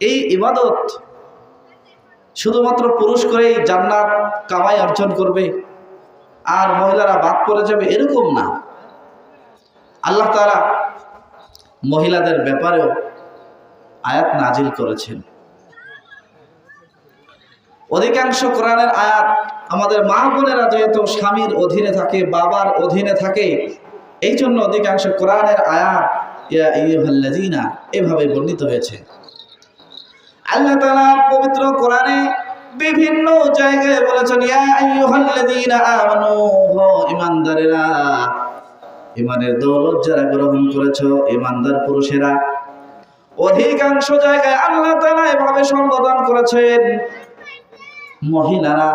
এই ইবাদত শুধুমাত্র পুরুষ করেই জান্নাত কামাই অর্জন করবে আর মহিলারা বাদ পড়ে যাবে এরকম না। আল্লাহ তারা মহিলাদের ব্যাপারেও আয়াত নাজিল করেছেন। অধিকাংশ কোরআনের আয়াত আমাদের মা বোনেরা যেহেতু স্বামীর অধীনে থাকে, বাবার অধীনে থাকে এই জন্য অধিকাংশ কোরআনের আয়াত, ইয়া আইয়ুহাল্লাযীনা এভাবে বর্ণিত হয়েছে। আল্লাহ তাআলা পবিত্র কোরআনে বিভিন্ন জায়গায় বলেছেন, ইয়া আইয়ুহাল্লাযীনা আমানু ঈমানদারেরা, ঈমানের দৌলত যারা গ্রহণ করেছ, ঈমানদার পুরুষেরা, অধিকাংশ জায়গায় আল্লাহ তাআলা এভাবে সম্বোধন করেছেন। মহিলারা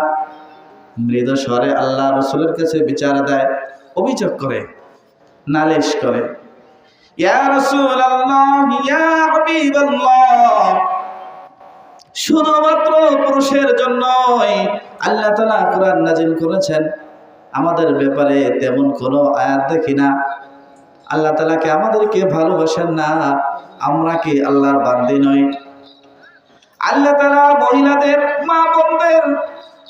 মৃদ স্বরে আল্লাহ রসুলের কাছে বিচার দেয়, অভিযোগ করে, নালিশ করে, ইয়া রাসূলুল্লাহ, ইয়া হাবিবাল্লাহ শুধুমাত্র পুরুষের জন্যই আল্লাহ তাআলা কোরআন নাজিল করেছেন। আমাদের ব্যাপারে তেমন কোনো আয়াত দেখি না। আল্লাহ তালাকে আমাদেরকে ভালোবাসেন না? আমরা কি আল্লাহর বান্দি নই? আল্লাহ তালা মহিলাদের, মা বোনদের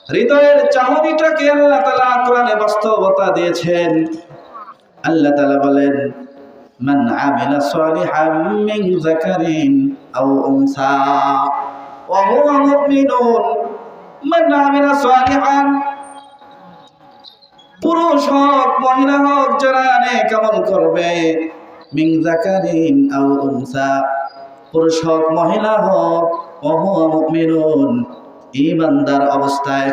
হৃদয়ের চাহনিটাকে আল্লাহ তালা কোরআনে বাস্তবতা দিয়েছেন। আল্লাহ তালা বলেন, মান আমিলা সালিহাম মিন যাকারিন আও উনসা। ওয়া হুয়া মুমিনুন মান আমিলা সালিহান পুরুষ হোক মহিলা হোক যারা নেক আমল করবে মিন যাকারিন আও উনসা পুরুষ হোক মহিলা হোক ওহুয়া মুমিনুন ঈমানদার অবস্থায়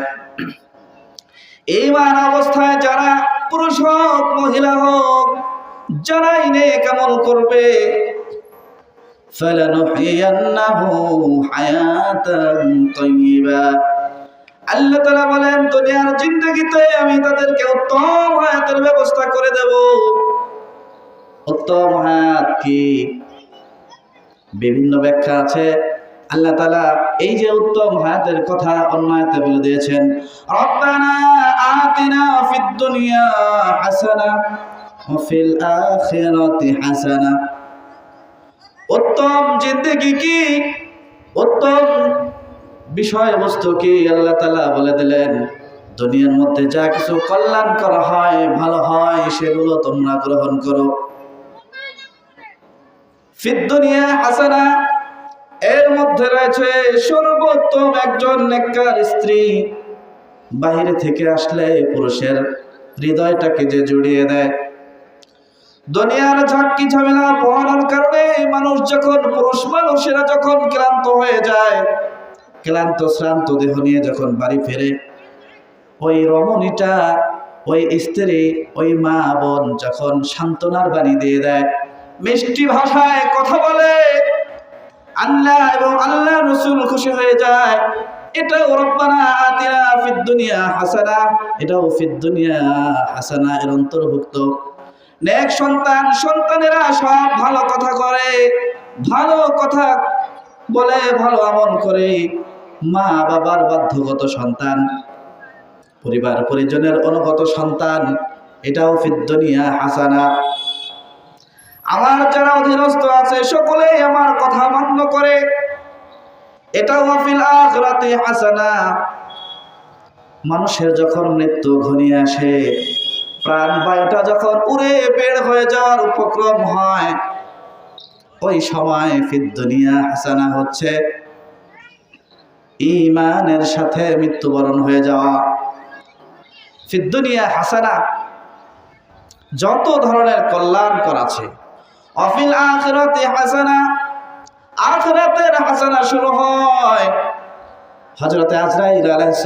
ঈমান অবস্থায় যারা পুরুষ হোক মহিলা হোক যারাই নেক আমল করবে فلنحيينه حياة طيبة তাদেরকে উত্তম ব্যবস্থা করে উত্তম হায়াত কি? বিভিন্ন ব্যাখ্যা আছে। আল্লাহ তালা এই যে উত্তম হায়াতের কথা অন্য বলে দিয়েছেন, রব্বানা আতিনা দুনিয়া হাসানা হাসানা। উত্তম জিন্দেগি কি? উত্তম বিষয়বস্তু কি আল্লাহ তালা বলে দিলেন, দুনিয়ার মধ্যে যা কিছু কল্যাণ করা হয়, ভালো হয়, সেগুলো তোমরা গ্রহণ করো। হাসানা, এর মধ্যে রয়েছে সর্বোত্তম একজন নেককার স্ত্রী। বাইরে থেকে আসলে পুরুষের হৃদয়টাকে যে জুড়িয়ে দেয় দুনিয়ার ঝাঁকি ঝামেলা পোহানোর কারণে মানুষ যখন, পুরুষ মানুষেরা যখন ক্লান্ত হয়ে যায়, ক্লান্ত, শ্রান্ত দেহ নিয়ে যখন বাড়ি ফেরে, ওই রমণীটা, ওই স্ত্রী, ওই মা বোন যখন সান্ত্বনার বাণী দিয়ে দেয়, মিষ্টি ভাষায় কথা বলে, আল্লাহ এবং আল্লাহ রসুল খুশি হয়ে যায়, এটাও রব্বানা আতিনা ফিদ দুনিয়া হাসানা, এটাও ফিদ দুনিয়া হাসানা এর অন্তর্ভুক্ত। নেক সন্তান, সন্তানেরা সব ভালো কথা করে, ভালো কথা বলে, ভালো আমল করে। মা বাবার বাধ্যগত সন্তান, পরিবার পরিজনের অনুগত সন্তান, এটাও ফিদ্দনিয়া হাসানা। আমার যারা অধীনস্থ আছে, সকলেই আমার কথা মান্য করে। এটাও ফিল আখরাতে হাসানা। মানুষের যখন মৃত্যু ঘনিয়ে আসে প্রাণ বায়ুটা যখন উড়ে বের হয়ে যাওয়ার উপক্রম হয়, ওই সময় ফিদ্দুনিয়া হাসানা হচ্ছে ইমানের সাথে মৃত্যুবরণ হয়ে যাওয়া। ফিদ্দুনিয়া হাসানা যত ধরনের কল্যাণ করাছে, অফিল আখরাতে হাসানা, আখরাতের হাসানা শুরু হয়। হজরতে আজরাইল আলাইহিস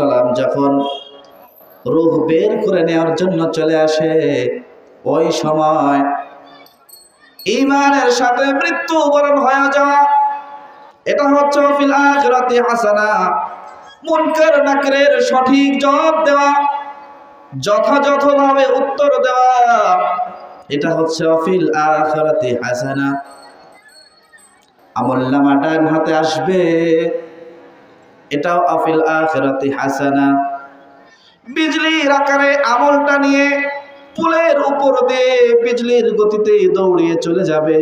সালাম যখন রূহ বের করে নেওয়ার জন্য চলে আসে। ওই সময় ইমানের সাথে মৃত্যুবরণ হয়ে যাওয়া। এটা হচ্ছে ফিল আখিরাতি হাসানা। মুনকার নাকরের সঠিক জবাব দেওয়া, যথাযথভাবে উত্তর দেওয়া। এটা হচ্ছে অফিল আখিরাতি হাসানা। আমল নামা ডান হাতে আসবে। এটাও আফিল আখিরাতি হাসানা। বিজলির আকারে আমলটা নিয়ে পুলের উপর দিয়ে বিজলির গতিতে দৌড়িয়ে চলে যাবে।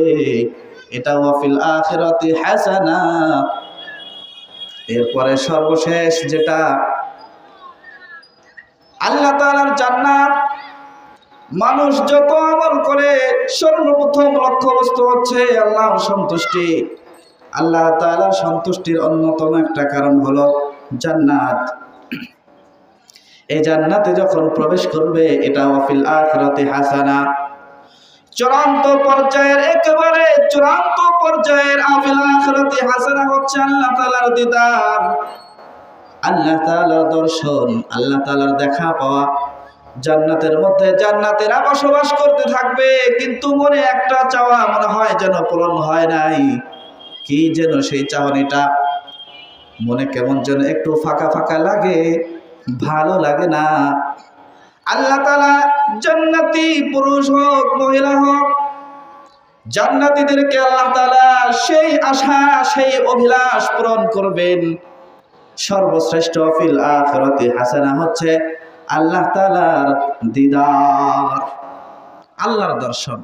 এটা ওয়াফিল আখিরাতি হাসানা। এরপরে সর্বশেষ যেটা, আল্লাহ তাআলার জান্নাত, মানুষ যত আমল করে, সর্বপ্রথম লক্ষ্যবস্তু হচ্ছে আল্লাহ সন্তুষ্টি। আল্লাহ তাআলার সন্তুষ্টির অন্যতম একটা কারণ হলো জান্নাত। এই জান্নাতে যখন প্রবেশ করবে, এটা অফিল আখিরাতি হাসানা। চূড়ান্ত পর্যায়ের একেবারে চূড়ান্ত পর্যায়ের আফিল আখিরাতি হাসানা হচ্ছে আল্লাহ তাআলার দিদার। আল্লাহ তাআলার দর্শন, আল্লাহ তাআলার দেখা পাওয়া। জান্নাতের মধ্যে জান্নাতেরা বসবাস করতে থাকবে, কিন্তু মনে একটা চাওয়া মনে হয় যেন পূরণ হয় নাই। কি যেন সেই চাহনিটা মনে কেমন যেন একটু ফাঁকা ফাঁকা লাগে। ভালো লাগে না। আল্লাহ তালা জান্নাতি পুরুষ হোক, মহিলা হোক, জান্নাতীদেরকে আল্লাহ তালা সেই আশা, সেই অভিলাষ পূরণ করবেন। সর্বশ্রেষ্ঠ ফিল আখিরাতি হাসানা হচ্ছে আল্লাহ তালার দিদার, আল্লাহর দর্শন।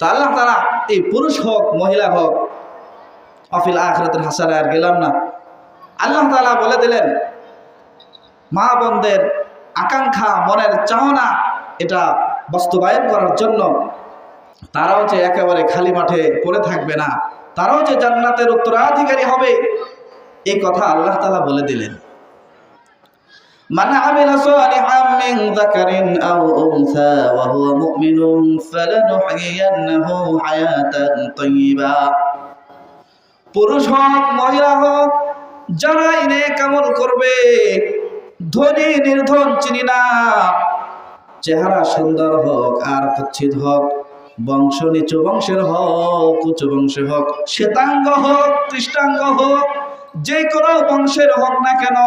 তো আল্লাহ তালা এই পুরুষ হোক, মহিলা হোক, অফিল আখরাতের হাসানা আর গেলাম না। আল্লাহ তালা বলে দিলেন মা বোনদের আকাঙ্ক্ষা মনের চাহনা এটা বাস্তবায়ন করার জন্য তারাও যে একেবারে খালি মাঠে পড়ে থাকবে না তারাও যে জান্নাতের উত্তরাধিকারী হবে এই কথা আল্লাহ তালা বলে দিলেন من عمل صالحا من ذكر أو أنثى وهو مؤمن فلنحيينه حياة طيبة পুরুষ হোক মহিলা হোক যারাই নে কামল করবে ধনী নির্ধন চিনি না। চেহারা সুন্দর হোক, আর কুচ্ছিত হোক, বংশ নিচু বংশের হোক উঁচু বংশের হোক, শ্বেতাঙ্গ হোক কৃষ্ণাঙ্গ হোক, যে কোনো বংশের হোক না কেন,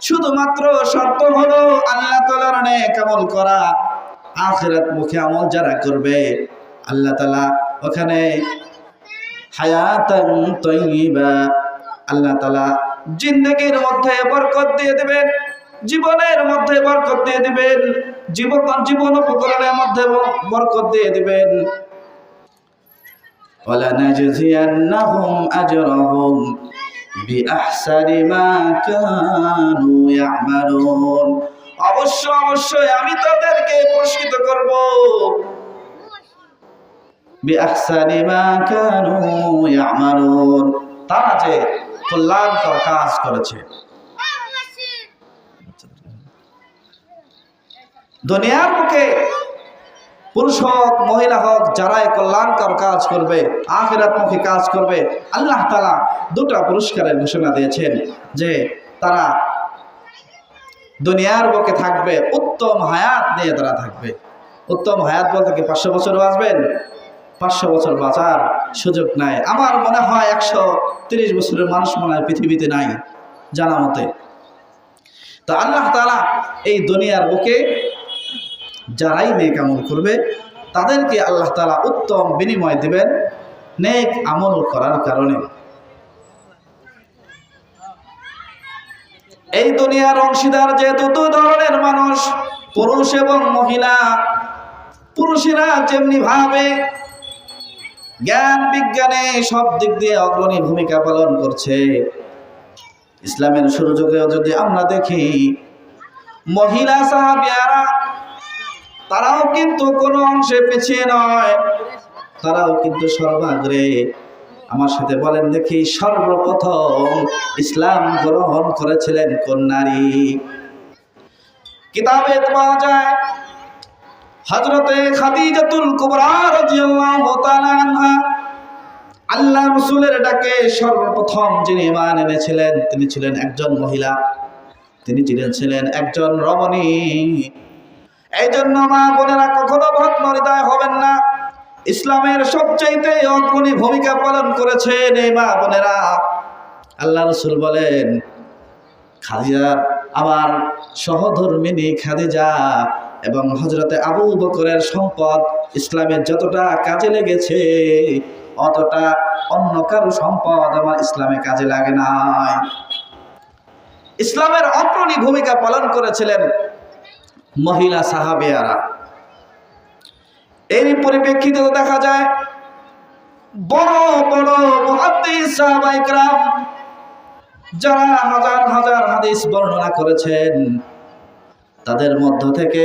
শুধুমাত্র শর্ত হলো আল্লাহ তালার নেক আমল করা। আখেরাত মুখে আমল যারা করবে, আল্লাহ তালা ওখানে হায়াতান তৈবা আল্লাহ তালা জিন্দগির মধ্যে বরকত দিয়ে দেবেন জীবনের মধ্যে বরকত দিয়ে দিবেন জীবন জীবন উপকরণের মধ্যে বরকত দিয়ে দিবেন ولنجزينهم أجرهم بأحسن ما كانوا يعملون অবশ্য অবশ্যই আমি তাদেরকে পুরস্কৃত করব বিআহসানি মা কানু ইয়ামালুন তারা যে কল্যাণকর কাজ করেছে। দুনিয়ার বুকে পুরুষ হোক, মহিলা হোক, যারাই কল্যাণকর কাজ করবে আখিরাতমুখী কাজ করবে, আল্লাহ তালা দুটা পুরস্কারের ঘোষণা দিয়েছেন যে তারা দুনিয়ার বুকে থাকবে, উত্তম হায়াত নিয়ে তারা থাকবে। উত্তম হায়াত বলতে কি পাঁচশো বছর বাঁচবেন পাঁচশো বছর বাঁচার সুযোগ নাই। আমার মনে হয় একশো তিরিশ বছরের মানুষ মনে হয় পৃথিবীতে নাই, জানা মতে। তো আল্লাহ তালা এই দুনিয়ার বুকে যারাই নেক আমল করবে, তাদেরকে আল্লাহ তালা উত্তম বিনিময় দিবেন নেক আমল করার কারণে। এই দুনিয়ার অংশীদার যেহেতু দু ধরনের মানুষ, পুরুষ এবং মহিলা, পুরুষেরা যেমনি ভাবে জ্ঞান বিজ্ঞানে সব দিক দিয়ে অগ্রণী ভূমিকা পালন করছে। ইসলামের সুযোগেও যদি আমরা দেখি, মহিলা সাহাবিয়ারা, তারাও কিন্তু কোনো অংশে পিছিয়ে নয়। তারাও কিন্তু সর্বাগ্রে। আমার সাথে বলেন দেখি, সর্বপ্রথম ইসলাম গ্রহণ করেছিলেন কোন নারী? কিতাবে পাওয়া যায় হজরতে খাদিজাতুল কুবরা রাদিয়াল্লাহু তাআলা আনহা আল্লাহ রসুলের ডাকে সর্বপ্রথম যিনি ইমান এনেছিলেন, তিনি ছিলেন একজন মহিলা। তিনি ছিলেন ছিলেন একজন রমণী। এই জন্য মা বোনেরা কখনো ভগ্ন হৃদয় হবেন না। ইসলামের সবচাইতে অগ্রণী ভূমিকা পালন করেছেন এই মা বোনেরা। আল্লাহ রসুল বলেন খাদিজার আমার সহধর্মিনী খাদিজা এবং হজরতে আবু বকরের সম্পদ ইসলামের যতটা কাজে লেগেছে, অতটা অন্য কারও সম্পদ আমার ইসলামে কাজে লাগে নাই। ইসলামের অগ্রণী ভূমিকা পালন করেছিলেন মহিলা সাহাবিয়ারা। এরই পরিপ্রেক্ষিতে দেখা যায়, বড় বড় যারা হাজার হাজার হাদিস বর্ণনা করেছেন তাদের মধ্য থেকে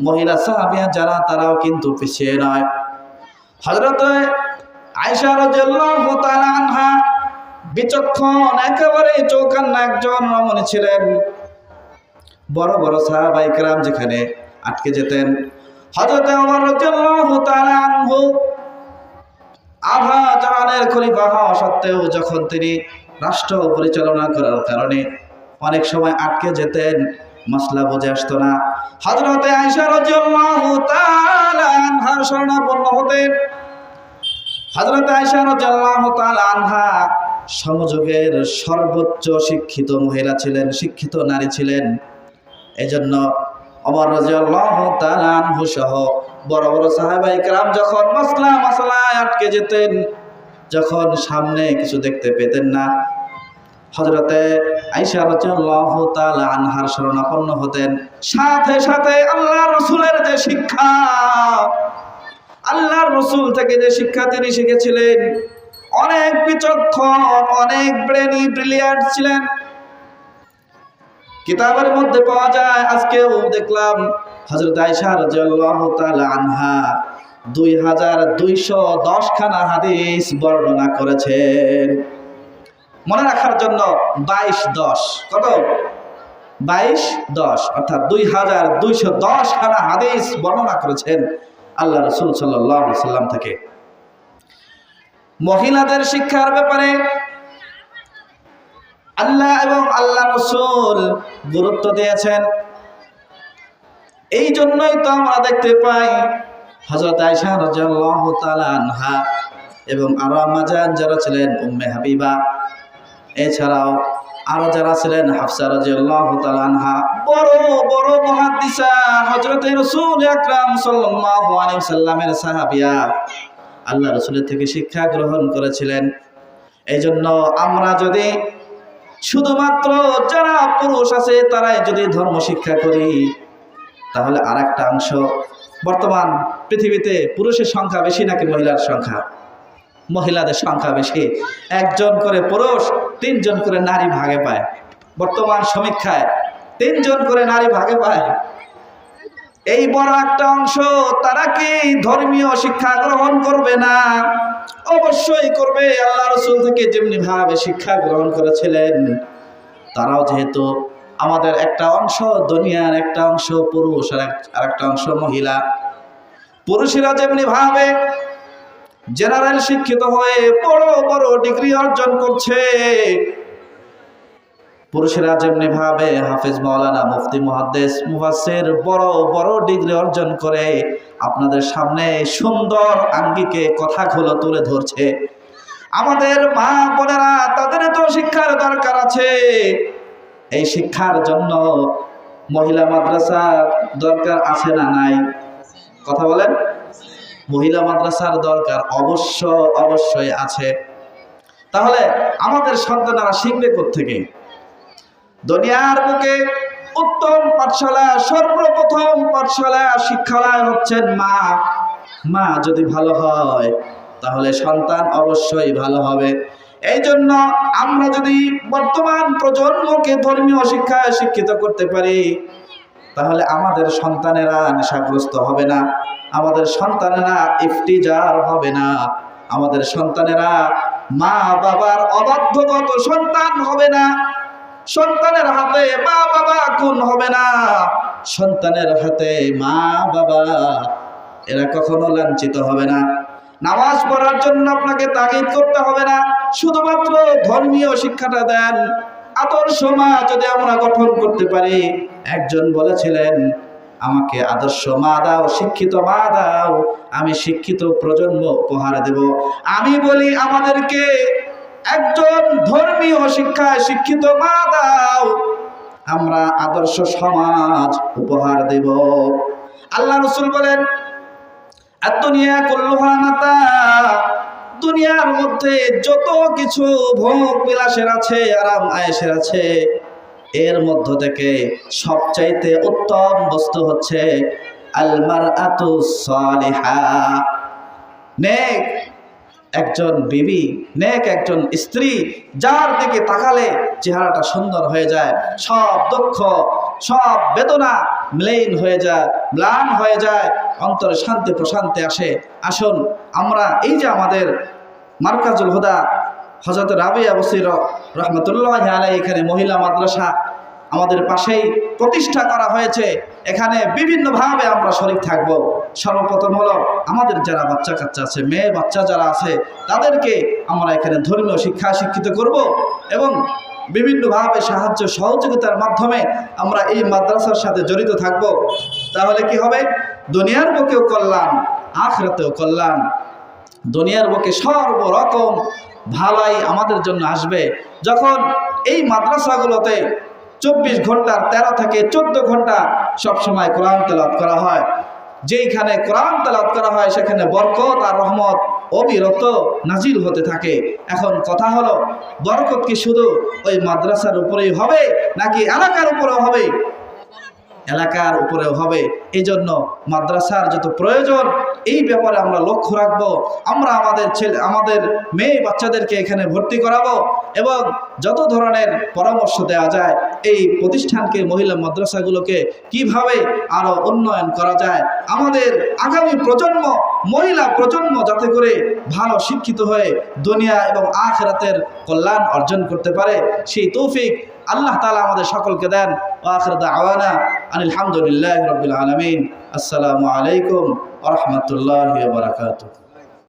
মহিলা সাহাবিয়া যারা তারাও কিন্তু পিছিয়ে নয়। হজরত আনহা বিচক্ষণ, একেবারে চৌকান্ন একজন রমণী ছিলেন। বড় বড় সাহাবাইকরাম যেখানে আটকে যেতেন। আভা সত্ত্বেও যখন তিনি রাষ্ট্র পরিচালনা করার কারণে অনেক সময় আটকে যেতেন মশলা বুঝে আসতো না হযরতে আয়েশা রাদিয়াল্লাহু তাআলা আনহার শরণাপন্ন হতেন হযরত আয়েশা রাদিয়াল্লাহু তাআলা আনহা সমযুগের সর্বোচ্চ শিক্ষিত মহিলা ছিলেন শিক্ষিত নারী ছিলেন এজন্য অমর রাজিয়াল্লাহু তাআলা আনহু সহ বড় বড় সাহাবাই کرام যখন মাসলা মাসলায় আটকে যেতেন যখন সামনে কিছু দেখতে পেতেন না হযরতে আয়েশা রাদিয়াল্লাহু তাআলা আনহার শরণাপন্ন হতেন। সাথে সাথে আল্লাহ রসুলের যে শিক্ষা, আল্লাহর রসুল থেকে যে শিক্ষা তিনি শিখেছিলেন, অনেক বিচক্ষণ, অনেক ব্রেনি, ব্রিলিয়ান্ট ছিলেন। কিতাবের মধ্যে পাওয়া যায়, আজকেও দেখলাম হজরত আয়সা রাদিয়াল্লাহু তাআলা আনহা দুই হাজার দুইশো দশ খানা হাদিস বর্ণনা করেছেন। মনে রাখার জন্য বাইশ দশ। কত? বাইশ দশ। অর্থাৎ দুই হাজার দুইশো দশ খানা হাদিস বর্ণনা করেছেন আল্লাহ রসুল সাল্লাম থেকে। মহিলাদের শিক্ষার ব্যাপারে আল্লাহ এবং আল্লাহ রসুল গুরুত্ব দিয়েছেন। এই জন্যই তো আমরা দেখতে পাই হজরত আয়সা তাআলা এবং আরও আমাজান যারা ছিলেন উম্মে হাবিবা এছাড়াও আরও যারা ছিলেন, হাফসা রাদিয়াল্লাহু তাআলা বড় বড় আকরাম সাল্লাল্লাহু আলাইহি সাল্লামের সাহাবিয়া। আল্লাহ রাসূলের থেকে শিক্ষা গ্রহণ করেছিলেন। এই জন্য আমরা যদি শুধুমাত্র যারা পুরুষ আছে, তারাই যদি ধর্ম শিক্ষা করি, তাহলে আর একটা অংশ বর্তমান পৃথিবীতে পুরুষের সংখ্যা বেশি নাকি মহিলার সংখ্যা? মহিলাদের সংখ্যা বেশি। একজন করে পুরুষ, তিনজন করে নারী ভাগে পায়। বর্তমান সমীক্ষায় তিনজন করে নারী ভাগে পায়। এই বড় একটা অংশ, তারা কি ধর্মীয় শিক্ষা গ্রহণ করবে না? অবশ্যই করবে। আল্লাহ রসুল থেকে যেমনি ভাবে শিক্ষা গ্রহণ করেছিলেন, তারাও যেহেতু আমাদের একটা অংশ, দুনিয়ার একটা অংশ, পুরুষ আর এক- আর একটা অংশ মহিলা। পুরুষেরা যেমনি ভাবে জেনারেল শিক্ষিত হয়ে বড় বড় ডিগ্রি অর্জন করছে। পুরুষেরা যেমনি ভাবে হাফিজ মাওলানা মুফতি মুহাদ্দেস মুফাসসির বড় বড় ডিগ্রি অর্জন করে, আপনাদের সামনে সুন্দর আঙ্গিকে কথাগুলো তুলে ধরছে। আমাদের মা বোনেরা, তাদের তো শিক্ষার দরকার আছে। এই শিক্ষার জন্য মহিলা মাদ্রাসার দরকার আছে না নাই? কথা বলেন। মহিলা মাদ্রাসার দরকার অবশ্য অবশ্যই আছে। তাহলে আমাদের সন্তানেরা শিখবে থেকে দুনিয়ার বুকে উত্তম পাঠশালা সর্বপ্রথম পাঠশালা শিক্ষালয় হচ্ছেন মা। মা যদি ভালো হয়, তাহলে সন্তান অবশ্যই ভালো হবে। এই জন্য আমরা যদি বর্তমান প্রজন্মকে ধর্মীয় শিক্ষায় শিক্ষিত করতে পারি, তাহলে আমাদের সন্তানেরা নেশাগ্রস্ত হবে না। আমাদের সন্তানেরা ইফতিজার হবে না। আমাদের সন্তানেরা মা বাবার অবাধ্যগত সন্তান হবে না। সন্তানের হাতে মা বাবা খুন হবে না। সন্তানের হাতে মা বাবা এরা কখনো লাঞ্ছিত হবে না। নামাজ পড়ার জন্য আপনাকে তাগিদ করতে হবে না। শুধুমাত্র ধর্মীয় শিক্ষাটা দেন। আদর্শ মা যদি আমরা গঠন করতে পারি, একজন বলেছিলেন আমাকে আদর্শ মা দাও, শিক্ষিত মা দাও, আমি শিক্ষিত প্রজন্ম উপহার দেব। আমি বলি আমাদেরকে একজন ধর্মীয় শিক্ষায় শিক্ষিত মা দাও, আমরা আদর্শ সমাজ উপহার দেব। আল্লাহ রসুল বলেন দুনিয়া কুল্লুহা মাতা, দুনিয়ার মধ্যে যত কিছু ভোগ বিলাসের আছে আরাম আয়েসের আছে এর মধ্য থেকে সবচাইতে উত্তম বস্তু হচ্ছে আলমার আতু একজন বিবি, নেক একজন স্ত্রী, যার দিকে তাকালে চেহারাটা সুন্দর হয়ে যায়, সব দুঃখ, সব বেদনা ম্লেন হয়ে যায়, ম্লান হয়ে যায়, অন্তরে শান্তি প্রশান্তি আসে। আসুন আমরা এই যে আমাদের মার্কাজুল হুদা হজরত রাবিয়া বসির রহমতুল্লাহ আলাই এখানে মহিলা মাদ্রাসা আমাদের পাশেই প্রতিষ্ঠা করা হয়েছে। এখানে বিভিন্নভাবে আমরা শরিক থাকব। সর্বপ্রথম হলো আমাদের যারা বাচ্চা কাচ্চা আছে, মেয়ে বাচ্চা যারা আছে, তাদেরকে আমরা এখানে ধর্মীয় শিক্ষা শিক্ষিত করব এবং বিভিন্নভাবে সাহায্য সহযোগিতার মাধ্যমে আমরা এই মাদ্রাসার সাথে জড়িত থাকব। তাহলে কি হবে? দুনিয়ার বুকেও কল্যাণ, আখরাতেও কল্যাণ। দুনিয়ার বুকে সর্বরকম ভালাই আমাদের জন্য আসবে। যখন এই মাদ্রাসাগুলোতে চব্বিশ ঘণ্টার তেরো থেকে চোদ্দ ঘণ্টা সবসময় কোরআন তেলাত করা হয়। যেইখানে কোরআন তেলাত করা হয়, সেখানে বরকত আর রহমত অবিরত নাজিল হতে থাকে। এখন কথা হলো, বরকত কি শুধু ওই মাদ্রাসার উপরেই হবে, নাকি এলাকার উপরেও হবে? এলাকার উপরে হবে। এই জন্য মাদ্রাসার যত প্রয়োজন, এই ব্যাপারে আমরা লক্ষ্য রাখব। আমরা আমাদের ছেলে, আমাদের মেয়ে বাচ্চাদেরকে এখানে ভর্তি করাবো এবং যত ধরনের পরামর্শ দেওয়া যায়, এই প্রতিষ্ঠানকে, মহিলা মাদ্রাসাগুলোকে কীভাবে আরও উন্নয়ন করা যায়, আমাদের আগামী প্রজন্ম, মহিলা প্রজন্ম যাতে করে ভালো শিক্ষিত হয়ে দুনিয়া এবং আখরাতের কল্যাণ অর্জন করতে পারে, সেই তৌফিক আল্লাহ তালা আমাদের সকলকে দেন। আখরদ আওয়ানা আলহামদুলিল্লাহ রবিল আলমিন। আসসালামু আলাইকুম আ রহমতুল্লাহ বারকাত